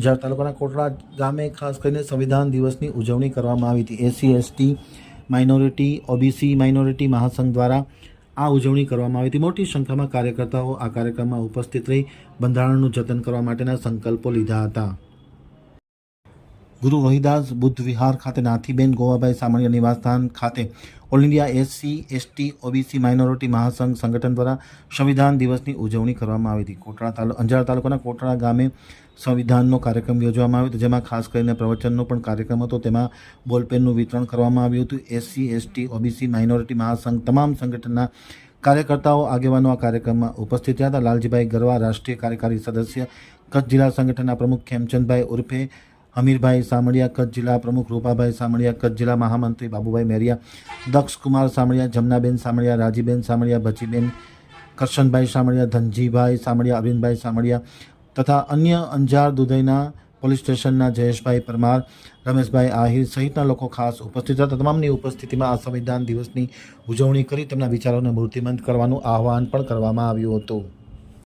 અંજાર તાલુકાના કોટડા ગામે ખાસ કરીને સંવિધાન દિવસની ઉજવણી કરવામાં આવી હતી. SC, ST, minority, OBC, minority મહાસંઘ દ્વારા આ ઉજવણી કરવામાં આવી હતી. મોટી સંખ્યામાં કાર્યકર્તાઓ આ કાર્યક્રમમાં ઉપસ્થિત રહી બંધારણનું જતન કરવા માટેના સંકલ્પો લીધા હતા. ગુરુ રોહિદાસ બુદ્ધ વિહાર ખાતે નાથીબેન ગોવાભાઈ સામળિયા નિવાસસ્થાન ખાતે all India SC, ST, OBC minority મહાસંઘ સંગઠન દ્વારા સંવિધાન દિવસની ઉજવણી કરવામાં આવી હતી. કોટડા તાલુ, અંજાર તાલુકાના કોટડા ગામે સંવિધાનનો કાર્યક્રમ યોજવામાં આવ્યો હતો, જેમાં ખાસ કરીને પ્રવચનનો પણ કાર્યક્રમ હતો. તેમાં બોલપેનનું વિતરણ કરવામાં આવ્યું હતું. એસસી, એસટી, ઓબીસી માઇનોરિટી મહાસંઘ તમામ સંગઠનના કાર્યકર્તાઓ, આગેવાનો આ કાર્યક્રમમાં ઉપસ્થિત રહ્યા હતા. લાલજીભાઈ ગરવા, રાષ્ટ્રીય કાર્યકારી સદસ્ય, કચ્છ જિલ્લા સંગઠનના પ્રમુખ ખેમચંદભાઈ ઉર્ફે હમીરભાઈ સામળિયા કચ્છ જિલ્લા પ્રમુખ, રૂપાભાઈ સામળિયા કચ્છ જિલ્લા મહામંત્રી બાબુભાઈ મેરિયા દક્ષકુમાર સામળિયા, જમનાબેન સામળિયા, રાજીબેન સામળિયા ભચીબેન કરશનભાઈ સામળિયા, ધનજીભાઈ સામળિયા, અરવિંદભાઈ સામળિયા તથા અન્ય અંજાર દુધઈના પોલીસ સ્ટેશનના જયેશભાઈ પરમાર, રમેશભાઈ આહિર સહિતના લોકો ખાસ ઉપસ્થિત હતા. તમામની ઉપસ્થિતિમાં આ સંવિધાન દિવસની ઉજવણી કરી તેમના વિચારોને મૂર્તિમંત કરવાનું આહવાન પણ કરવામાં આવ્યું હતું.